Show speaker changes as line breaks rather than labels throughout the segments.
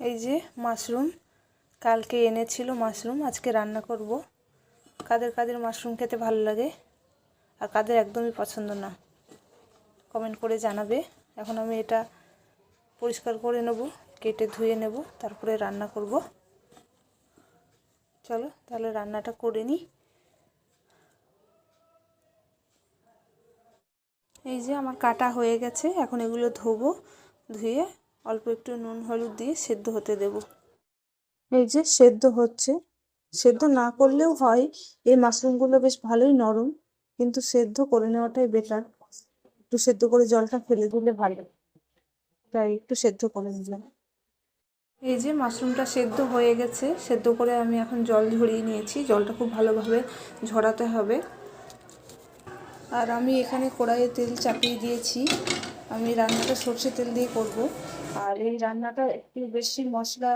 এই যে মাশরুম, কালকে এনেছিল মাশরুম, আজকে রান্না করব। কাদের কাদের মাশরুম খেতে ভালো লাগে আর কাদের একদমই পছন্দ না কমেন্ট করে জানাবে। এখন আমি এটা পরিষ্কার করে নেব, কেটে ধুয়ে নেব, তারপরে রান্না করব। চলো তাহলে রান্নাটা করে নিই। এই যে আমার কাটা হয়ে গেছে, এখন এগুলো ধোবো, ধুয়ে অল্প একটু নুন হলুদ দিয়ে সেদ্ধ হতে দেব। এই যে সেদ্ধ হচ্ছে। সেদ্ধ না করলেও হয়। এই মাশরুমগুলো বেশ ভালোই নরম কিন্তু সেদ্ধ করে নেওয়াটাই বেটার একটু সেদ্ধ করে জলটা ফেলে দিলে ভালো। তাই একটু সেদ্ধ করে নিলাম। এই যে মাশরুমটা সেদ্ধ হয়ে গেছে। সেদ্ধ করে আমি এখন জল ঝরিয়ে নিয়েছি। জলটা খুব ভালোভাবে ঝরাতে হবে। আর আমি এখানে কড়াইয়ে তেল চাপিয়ে দিয়েছি। আমি রান্নাটা সর্ষে তেল দিয়ে করব। আর এই রান্নাটা একটু বেশি মশলা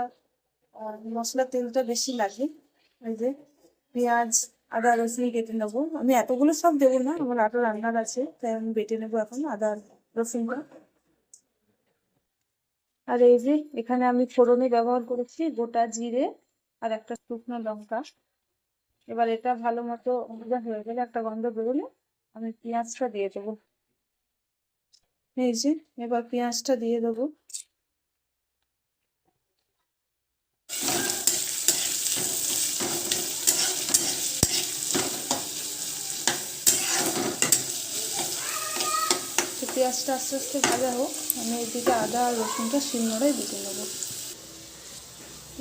মশলা তেলটা বেশি লাগে। এই যে পেঁয়াজ, আদা, রসুন কেটে নেব। আমি এতগুলো সব দেবো না, আমার আরও রান্নার আছে, তাই আমি বেটে নেব এখন আদা, রসুনটা। আর এই যে এখানে আমি ফোড়নে ব্যবহার করেছি গোটা জিরে আর একটা শুকনো লঙ্কা। এবার এটা ভালো মতো হয়ে গেলে একটা গন্ধ বেরোলে আমি পেঁয়াজটা দিয়ে দেবো। এই যে, এবার পেঁয়াজটা দিয়ে দেবো। পেঁয়াজটা আস্তে আস্তে ভাজা হোক, আমি এদিকে আদা আর রসুনটা শিলনোড়ায় বেটে নেব।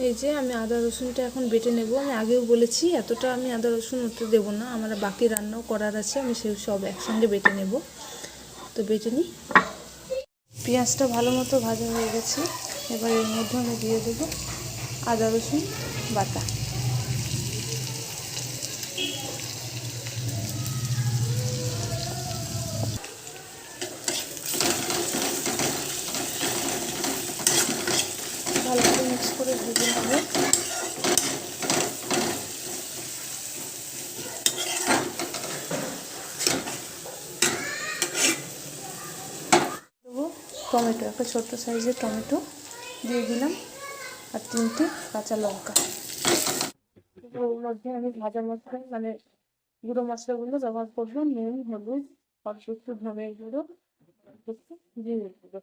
এই যে, আমি আদা রসুনটা এখন বেটে নেব। আমি আগেও বলেছি, এতটা আমি আদা রসুন উঠতে দেবো না। আমার বাকি রান্নাও করার আছে, আমি সেই সব একসঙ্গে বেটে নেব। তো বেটে নিই। পেঁয়াজটা ভালো মতো ভাজা হয়ে গেছে। এবার এর মধ্যে আমি দিয়ে দেবো আদা, রসুন, বাটা। ভালো করে মিক্স করে ভেজে নেব দেবো টমেটো, একটা ছোট্ট সাইজের টমেটো দিয়ে দিলাম আর তিনটে কাঁচা লঙ্কা। ওর মধ্যে আমি ভাজা মশলা মানে গুঁড়ো মশলাগুলো ব্যবহার করব, নুন, হলুদ, অল্প একটু ধনের গুঁড়ো জিরে গুঁড়ো।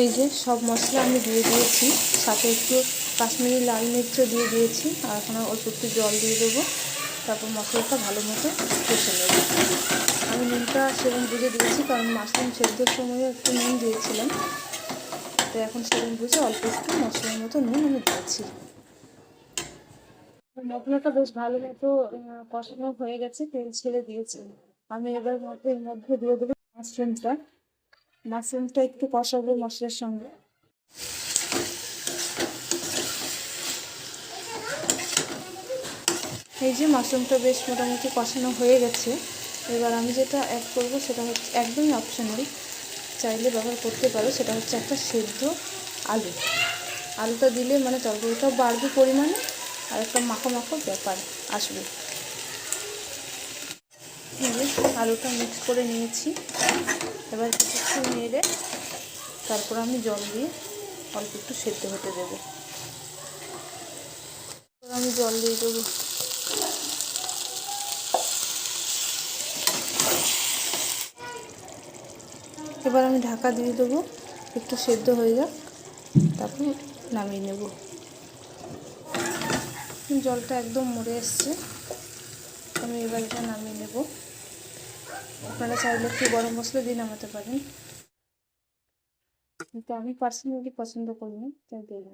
এই যে সব মশলা আমি দিয়ে দিয়েছি, সাথে একটু কাশ্মীরি লাল মির্চও দিয়ে দিয়েছি, আর এখন অল্প একটু জল দিয়ে দেবো। তারপর মশলাটা ভালো মতো কষে নেব। আমি নুনটা সেরকম বুঝে দিয়েছি, কারণ মাশরুম সেদ্ধর সময় একটু নুন দিয়েছিলাম। তো এখন সেরকম বুঝে অল্প একটু মশলার মতো নুন আমি দিয়েছি। মশলাটা বেশ ভালো মতো কষানো হয়ে গেছে, তেল ছেড়ে দিয়েছি। আমি এবার এর মধ্যে দিয়ে দেবো মাশরুমটা। মাশরুমটা একটু কষাবো মশলার সঙ্গে। এই যে মাশরুমটা বেশ মোটামুটি কষানো হয়ে গেছে, এবার আমি যেটা অ্যাড করব সেটা হচ্ছে একদমই অপশনাল চাইলে ব্যবহার করতে পারো, সেটা হচ্ছে একটা সেদ্ধ আলু। আলুটা দিলে মানে তরকারিটাও বাড়বে পরিমাণে, আর একটা মাখো মাখো ব্যাপার আসবে। আলুটা মিক্স করে নিয়েছি। এবার কিছুক্ষণ নেড়ে তারপর আমি জল দিয়ে অল্প একটু সেদ্ধ হতে দেবো। আমি জল দিয়ে দেবো। এবার আমি ঢাকা দিয়ে দেবো। একটু সেদ্ধ হয়ে যাক, তারপর নামিয়ে নেব। জলটা একদম মরে এসছে, আমি এবার এটা নামিয়ে নেব। আপনারা চাইলে একটু গরম মশলা দিয়ে নামাতে পারেন। কিন্তু আমি পার্সোনালি পছন্দ করি না তাই দিই